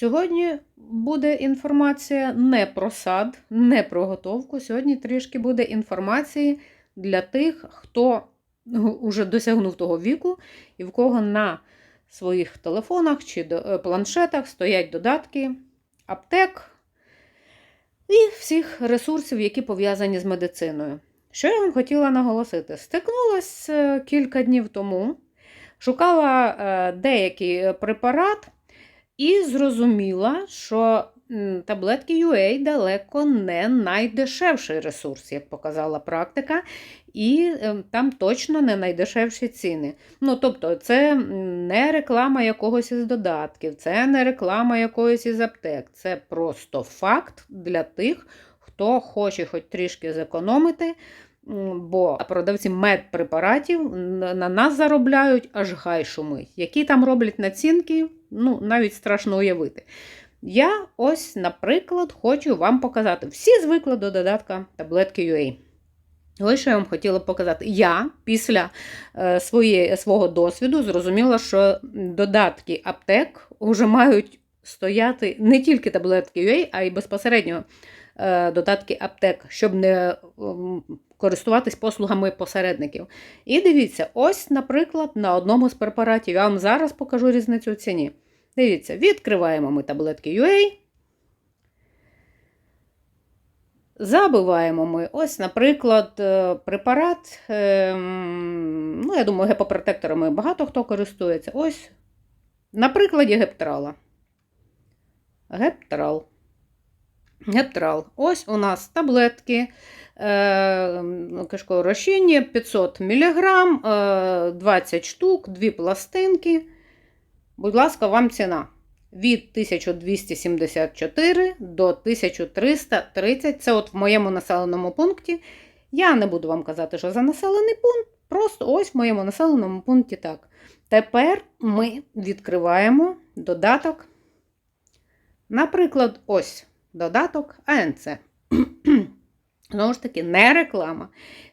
Сьогодні буде інформація не про сад, не про готовку. Сьогодні трішки буде інформації для тих, хто вже досягнув того віку і в кого на своїх телефонах чи е, планшетах стоять додатки аптек і всіх ресурсів, які пов'язані з медициною. Що я вам хотіла наголосити? Стикнулася е, кілька днів тому, шукала е, деякий препарат і зрозуміла, що таблетки UA далеко не найдешевший ресурс, як показала практика, і е, там точно не найдешевші ціни. Ну, тобто, це не реклама якогось із додатків, це не реклама якоїсь із аптек. Це просто факт для тих, хто хоче хоч трішки зекономити. Бо продавці медпрепаратів на нас заробляють аж гай шумить. Які там роблять націнки, ну навіть страшно уявити. Я ось, наприклад, хочу вам показати. Всі звикли до додатка таблетки UA. Ось що я вам хотіла показати. Я після е, своє, свого досвіду зрозуміла, що додатки аптек вже мають стояти не тільки таблетки UA, а й безпосередньо е, додатки аптек, щоб не ем, користуватись послугами посередників. І дивіться, ось, наприклад, на одному з препаратів я вам зараз покажу різницю в ціні. Дивіться, відкриваємо ми таблетки UA. Забиваємо ми, ось, наприклад, е, препарат, ем, ну, я думаю, гепопротекторами багато хто користується. Ось, на прикладі гептрала. Гептрал. Гептрал. Ось у нас таблетки е, кишкового розчиння 500 мг, е, 20 штук, дві пластинки. Будь ласка, вам ціна від 1274 до 1330. Це от в моєму населеному пункті. Я не буду вам казати, що за населений пункт, просто ось в моєму населеному пункті так. Тепер ми відкриваємо додаток. Наприклад, ось додаток АНЦ. Знову ж таки, не реклама.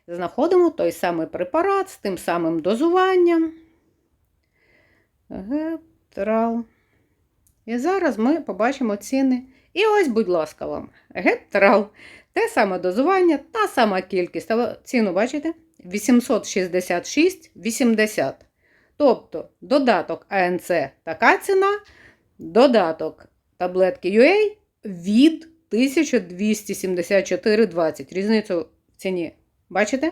Знаходимо той самий препарат з тим самим дозуванням. Гептрал. І зараз ми побачимо ціни. І ось, будь ласка, вам. Гептрал. Те саме дозування, та сама кількість. Ціну бачите? 866,80. Тобто додаток АНЦ така ціна, додаток таблетки UA від 1274,20. Різницю в ціні. Бачите?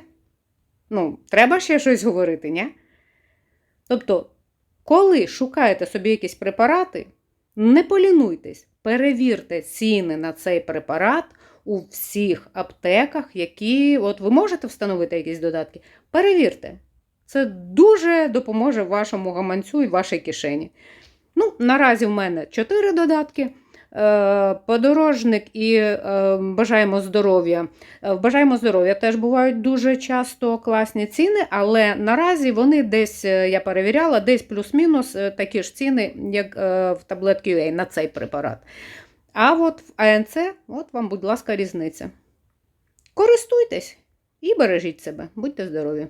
Ну, треба ще щось говорити, ні? Тобто, коли шукаєте собі якісь препарати, не полінуйтесь, перевірте ціни на цей препарат у всіх аптеках, які от ви можете встановити якісь додатки. Перевірте. Це дуже допоможе вашому гаманцю і вашій кишені. Ну, наразі в мене 4 додатки. Е, Подорожник і е, бажаємо здоров'я. Е, бажаємо здоров'я теж бувають дуже часто класні ціни, але наразі вони десь, я перевіряла, десь плюс-мінус такі ж ціни, як в таблетки UA на цей препарат. А от в АНЦ, от вам, будь ласка, різниця. Користуйтесь і бережіть себе, будьте здорові!